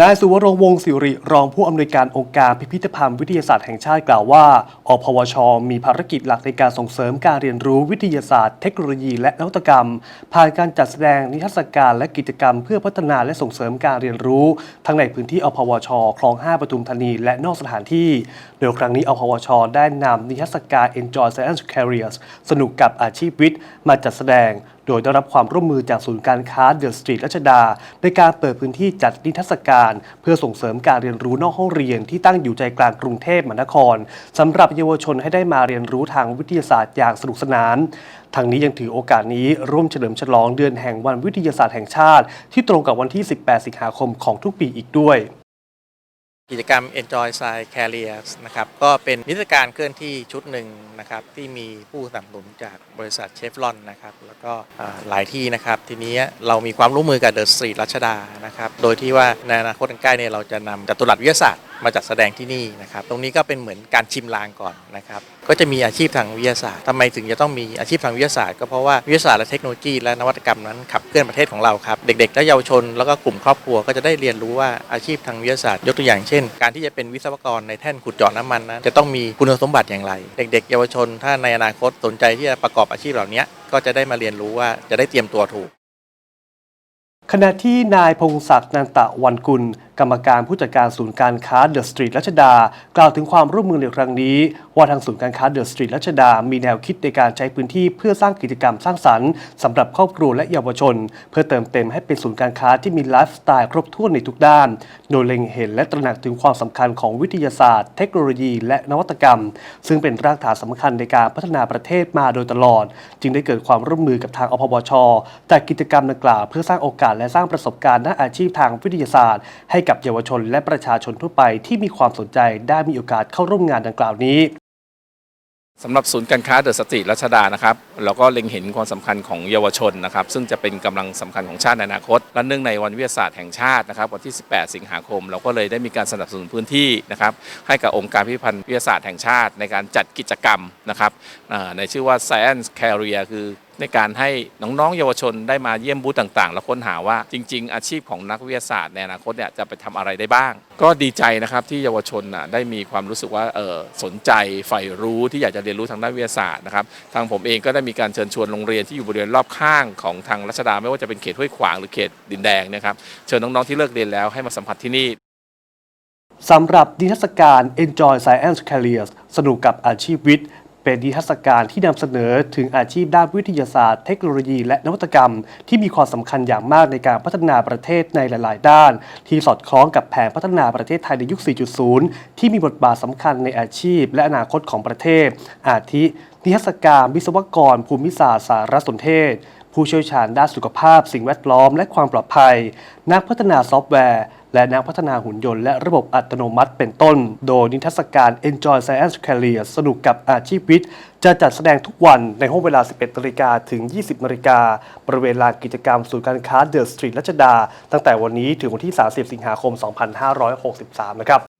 นายสุวรงค์วงศ์สิริรองผู้อำนวยการองค์การพิพิธภัณฑ์วิทยาศาสตร์แห่งชาติกล่าวว่า อพวช มีภารกิจหลักในการส่งเสริมการเรียนรู้วิทยาศาสตร์ เทคโนโลยีและนวัตกรรม ผ่านการจัดแสดงนิทรรศการและกิจกรรมเพื่อพัฒนาและส่งเสริมการเรียนรู้ ทั้งในพื้นที่อพวช คลอง 5ปทุมธานีและนอกสถานที่ โดยครั้งนี้อพวช ได้นำนิทรรศการ Enjoy Science Careers สนุกกับอาชีพวิทย์มาจัดแสดง โดยได้รับความร่วมมือจากศูนย์การค้าเดอะสตรีทรัชดา ในการเปิดพื้นที่จัดนิทรรศการ เพื่อส่งเสริมการเรียนรู้นอกห้องเรียนที่ตั้งอยู่ใจกลางกรุงเทพมหานครสำหรับเยาวชนให้ได้มาเรียนรู้ทางวิทยาศาสตร์อย่างสนุกสนานทางนี้ยังถือโอกาสนี้ร่วมเฉลิมฉลองเดือนแห่งวันวิทยาศาสตร์แห่งชาติ ที่ตรงกับวันที่ 18 สิงหาคมของทุกปีอีกด้วย กิจกรรม Enjoy Side Careers นะครับก็เป็นนิทรรศการเคลื่อนที่ชุดหนึ่งนะครับที่มีผู้สนับสนุนจากบริษัทเชฟรอนนะครับแล้วก็หลายที่นะครับทีนี้เรามีความร่วมมือกับเดอะสตรีทรัชดานะครับโดยที่ว่าในอนาคตอันใกล้เนี่ยเราจะนำจัตุรัสวิทยาศาสตร์มาจัดแสดงที่นี่นะครับ ตรงนี้ก็เป็นเหมือนการชิมลางก่อนนะครับ ก็จะมีอาชีพทางวิทยาศาสตร์ทำไมถึงจะต้องมีอาชีพทางวิทยาศาสตร์ก็เพราะว่าวิทยาศาสตร์และเทคโนโลยีและนวัตกรรมนั้นขับเคลื่อนประเทศของเราครับเด็ก ๆ และเยาวชนแล้วก็กลุ่มครอบครัวก็จะได้เรียนรู้ว่าอาชีพทางวิทยาศาสตร์ ยกตัวอย่างเช่น การที่จะเป็นวิศวกรในแท่นขุดเจาะน้ำมันนั้นจะต้องมีคุณสมบัติอย่างไร เด็ก ๆ เยาวชน ถ้าในอนาคตสนใจที่จะประกอบอาชีพเหล่านี้ก็จะได้มาเรียนรู้ว่าจะได้เตรียมตัวถูกขณะที่นายพงศักดิ์นันตะวันกุล กรรมการผู้จัดการศูนย์การค้าเดอะสตรีทรัชดา กล่าวถึงความร่วมมือในครั้งนี้ ว่าทางศูนย์การค้าเดอะสตรีทรัชดา มีแนวคิดในการใช้พื้นที่เพื่อสร้างกิจกรรมสร้างสรรค์สำหรับครอบครัวและเยาวชน เพื่อเติมเต็มให้เป็นศูนย์การค้าที่มีไลฟ์สไตล์ครบถ้วนในทุกด้าน โดยเล็งเห็นและตระหนักถึงความสำคัญของวิทยาศาสตร์ เทคโนโลยี และนวัตกรรม ซึ่งเป็นรากฐานสำคัญในการพัฒนาประเทศมาโดยตลอด จึงได้เกิดความร่วมมือกับทางอพวชจัดกิจกรรมดังกล่าวเพื่อสร้างโอกาสและสร้างประสบการณ์ด้านอาชีพทางวิทยาศาสตร์ให้กับเยาวชนและประชาชนทั่วไปที่มีความสนใจได้มีโอกาสเข้าร่วมงานดังกล่าวนี้สำหรับศูนย์การค้าเดอะสตรีทรัชดานะครับเราก็เล็งเห็นความสำคัญของเยาวชนนะครับ ซึ่งจะเป็นกำลังสำคัญของชาติในอนาคต และเนื่องในวันวิทยาศาสตร์แห่งชาตินะครับวันที่ 18 สิงหาคม เราก็เลยได้มีการสนับสนุนพื้นที่นะครับ ให้กับองค์การพิพิธภัณฑ์วิทยาศาสตร์แห่งชาติ ในการจัดกิจกรรมนะครับในชื่อว่า Science Career คือ ในการให้น้องๆเยาวชนได้มาเยี่ยมบูธต่างๆ แล้วค้นหาว่าจริง ๆ อาชีพของนักวิทยาศาสตร์ในอนาคตเนี่ยจะไปทำอะไรได้บ้าง ก็ดีใจนะครับที่เยาวชนน่ะได้มีความรู้สึกว่าเออสนใจใฝ่รู้ที่อยากจะเรียนรู้ทางด้านวิทยาศาสตร์นะครับทางผมเองก็ได้มีการเชิญชวนโรงเรียนที่อยู่บริเวณรอบข้างของทางรัชดาไม่ว่าจะเป็นเขตห้วยขวางหรือเขตดินแดงนะครับเชิญน้องๆที่เลิกเรียนแล้วให้มาสัมผัสที่นี่สำหรับนิทรรศการ Enjoy Science Careers สนุกกับอาชีพวิทย์ เป็นนิทรรศการที่นำเสนอถึงอาชีพด้านวิทยาศาสตร์เทคโนโลยีและนวัตกรรม ที่มีความสำคัญอย่างมากในการพัฒนาประเทศในหลาย ๆ ด้าน ที่สอดคล้องกับแผนพัฒนาประเทศไทยในยุค 4.0 ที่มีบทบาทสำคัญในอาชีพ และอนาคตของประเทศ อาทิ นิทรรศการวิศวกร ภูมิศาสตร์สารสนเทศ ผู้เชี่ยวชาญด้านสุขภาพ สิ่งแวดล้อม และความปลอดภัย นักพัฒนาซอฟต์แวร์ และนักพัฒนาหุ่นยนต์และระบบอัตโนมัติเป็นต้น โดยนิทรรศการ Enjoy Science Career สนุกกับอาชีพวิทย์จะจัดแสดงทุกวันในห้องเวลา 11นาฬิกาถึง 20นาฬิกาบริเวณลานกิจกรรมศูนย์การค้าเดอะสตรีทรัชดา ตั้งแต่วันนี้ถึงวันที่ 30 สิงหาคม 2563 นะครับ